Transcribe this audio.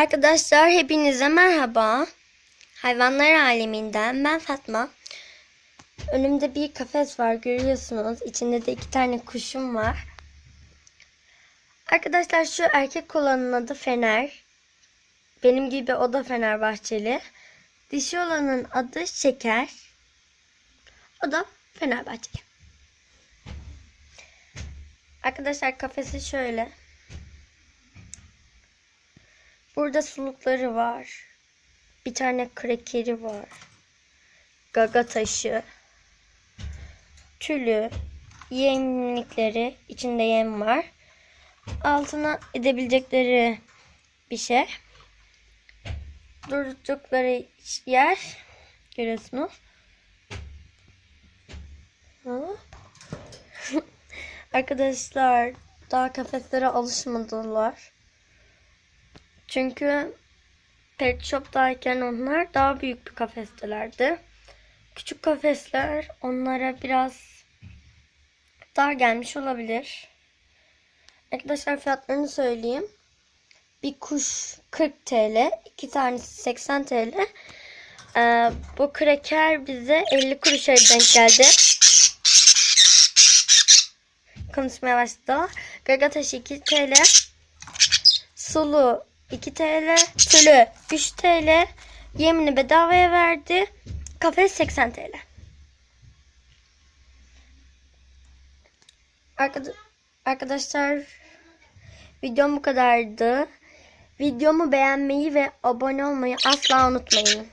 Arkadaşlar hepinize merhaba. Hayvanlar aleminden ben Fatma. Önümde bir kafes var görüyorsunuz. İçinde de iki tane kuşum var. Arkadaşlar şu erkek olanın adı Fener. Benim gibi o da Fenerbahçeli. Dişi olanın adı Şeker. O da Fenerbahçeli. Arkadaşlar kafesi şöyle. Burada sulukları var. Bir tane krekeri var. Gaga taşı. Tülü. Yemlikleri. içinde yem var. Altına edebilecekleri bir şey. Durdukları yer. Görüyorsunuz. Arkadaşlar daha kafeslere alışmadılar. Çünkü pet shop'tayken onlar daha büyük bir kafestelerdi. Küçük kafesler onlara biraz dar gelmiş olabilir. Arkadaşlar fiyatlarını söyleyeyim. Bir kuş 40 TL, iki tanesi 80 TL. Ee, bu kreker bize 50 kuruşa denk geldi. Konuşmaya başladı. Gagataş 2 TL. Sulu 2 TL. Tülü 3 TL. Yemini bedavaya verdi. Kafes 80 TL. Arkada- Arkadaşlar videom bu kadardı. Videomu beğenmeyi ve abone olmayı asla unutmayın.